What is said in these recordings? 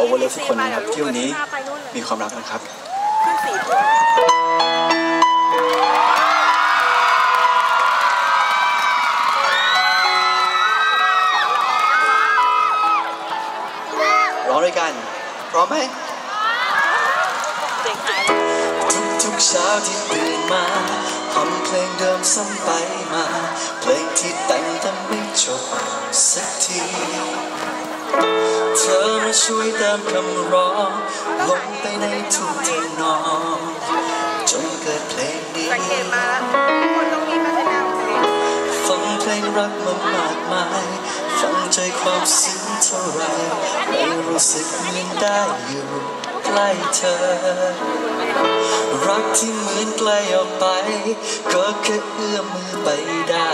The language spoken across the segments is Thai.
อว่าเลิฟทุกคนนะครับที่วันนี้มีความรักนะครับร้องด้วยกันพร้อมไหมเด็กทุกเช้าที่ตื่นมาทำเพลงเดิมซ้ำไปมา เพลงที่แต่งแต่ไม่จบสักทีเธอ ช่วยติมคำร้องลงไปในทุกเทนองจนเกิดเพลงนี้สังเกตมาคนต้องมีพัฒนาเพลงฟังเพลงรักมามากมาย ฟังใจความซึ้งเท่าไรไม่รู้สึกเหมือนได้อยู่ใกล้เธอ รักที่เหมือนไกลออกไป ก็แค่เอื้อมมือไปได้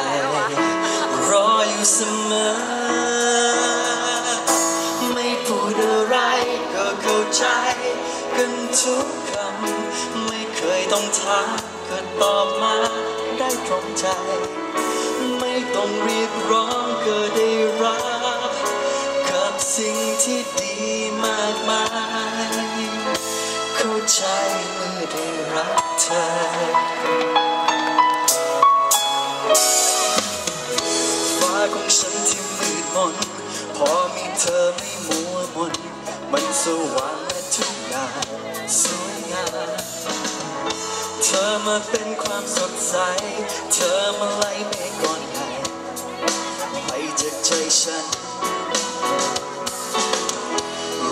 รออยู่เสมอ ใจกันทุกคำ ไม่เคยต้องถามก็ตอบมาได้ตรงใจ ไม่ต้องเรียกร้องก็ได้รับ กับสิ่งที่ดีมากมาย เข้าใจเมื่อได้รักเธอฟ้าของฉันที่มืดมนพอมีเธอไม่มัวมน มันสว่างและทุกอย่างสวยงามเธอมาเป็นความสดใส เธอมาไล่เมฆก่อนไงไปจากใจฉัน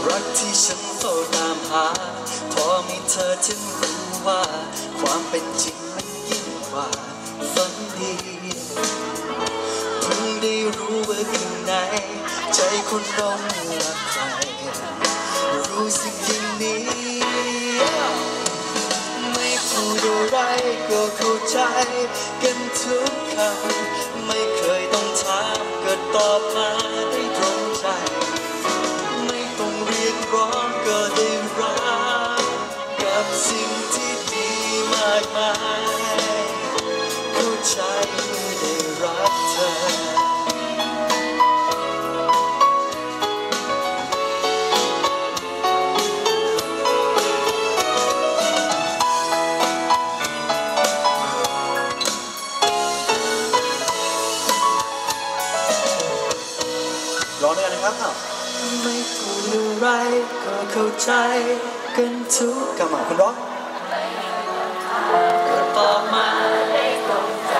รักที่ฉันเฝ้าตามหา พอมีเธอจึงรู้ว่า ความเป็นจริงมันยิ่งกว่าฝันดีเพิ่งได้รู้ว่าข้างใน คนเรารักใครรู้สึกอย่างนี้ ไม่พูดอะไรก็เข้าใจกันทุกคำไม่เคยต้องถามก็ตอบมาได้ตรงใจ ไม่ต้องเรียกร้องก็ได้รักกับสิ่งที่ดีมากมาย ร้องด้วยกันนะครับอ้าวไม่พูดอะไรก็เข้าใจกันทุกกำลังคุณร้องก็ตอบมาได้ตรงใจ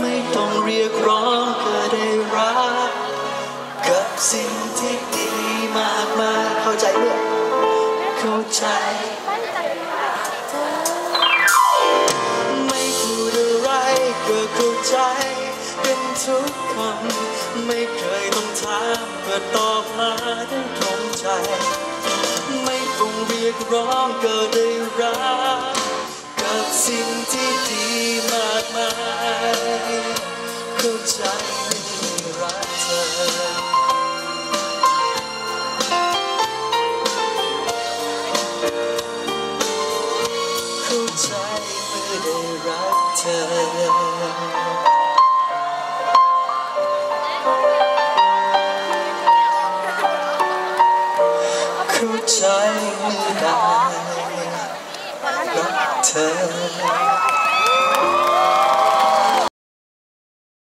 ไม่ต้องเรียกร้องก็ได้รักกับสิ่งที่ดีมากมายเข้าใจเมื่อเข้าใจไม่พูดอะไรก็เข้าใจกันทุกคำไม่ เคยต้องถามก็ตอบมาได้ตรงใจ ไม่ต้องเรียกร้องก็ได้รักกับสิ่งที่ดีมากมายเข้าใจ ใจไม่ได้รักเธอ